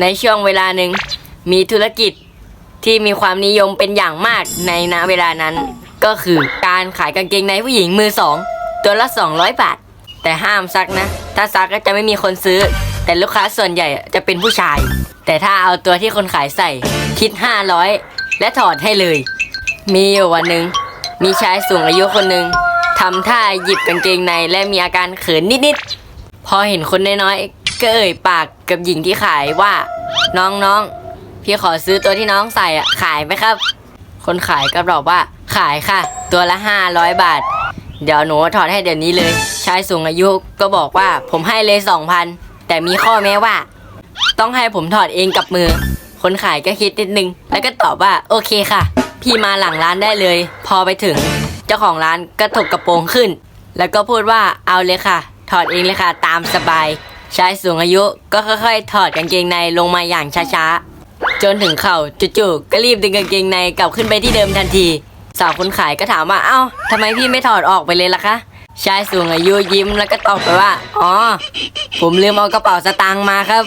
ในช่วงเวลาหนึ่งมีธุรกิจที่มีความนิยมเป็นอย่างมากในณเวลานั้น ก็คือการขายกางเกงในผู้หญิงมือสองตัวละ 200 บาท แต่ห้ามซักนะ ถ้าซักก็จะไม่มีคนซื้อ แต่ลูกค้าส่วนใหญ่จะเป็นผู้ชาย แต่ถ้าเอาตัวที่คนขายใส่ คิด 500 และถอดให้เลย มีอยู่วันหนึ่งมีชายสูงอายุคนหนึ่งทำท่าหยิบกางเกงในและมีอาการเขินนิดๆพอเห็นคนน้อยๆ ก็เอ่ยปากกับหญิงที่ขายว่า น้องๆพี่ขอซื้อตัวที่น้องใส่อะขายไหมครับ คนขายก็บอกว่าขายค่ะ ตัวละ500บาท เดี๋ยวหนูถอดให้เดี๋ยวนี้เลย ชายสูงอายุก็บอกว่าผมให้เลย2,000แต่มีข้อแม้ว่า ต้องให้ผมถอดเองกับมือ คนขายก็คิดนิดนึง แล้วก็ตอบว่าโอเคค่ะ พี่มาหลังร้านได้เลย พอไปถึง เจ้าของร้านก็ถกกระโปรงขึ้น แล้วก็พูดว่าเอาเลยค่ะ ถอดเองเลยค่ะ ตามสบาย ชายสูงอายุก็ค่อยๆ ถอดกางเกงในลงมาอย่างช้าๆ จนถึงเข่าจู่ๆก็รีบดึงกางเกงในกลับขึ้นไปที่เดิมทันที สาวคนขายก็ถามว่าเอ้าทำไมพี่ไม่ถอดออกไปเลยล่ะคะ ชายสูงอายุยิ้มแล้วก็ตอบไปว่า อ๋อ ผมลืมเอากระเป๋าสตางค์มาครับ